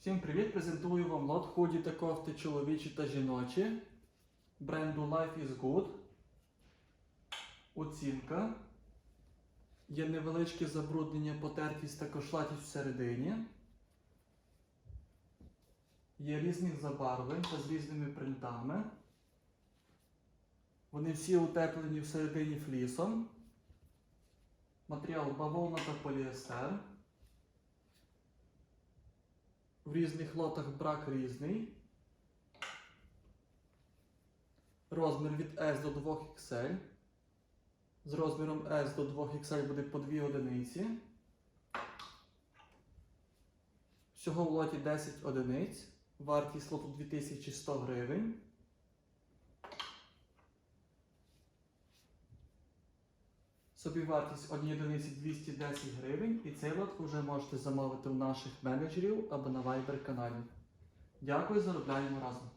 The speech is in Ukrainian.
Всім привіт! Презентую вам лот худі та кофти чоловічі та жіночі бренду Life is Good. Оцінка. Є невеличке забруднення, потертість та кошлатість всередині. Є різних забарвлень та з різними принтами. Вони всі утеплені всередині флісом. Матеріал бавовна та поліестер. В різних лотах брак різний. Розмір від S до 2XL. З розміром S до 2XL буде по 2 одиниці. Всього в лоті 10 одиниць. Вартість лоту 2100 гривень. Собівартість однієї одиниці 210 гривень, і цей лот вже можете замовити у наших менеджерів або на Viber каналі. Дякую, заробляємо разом!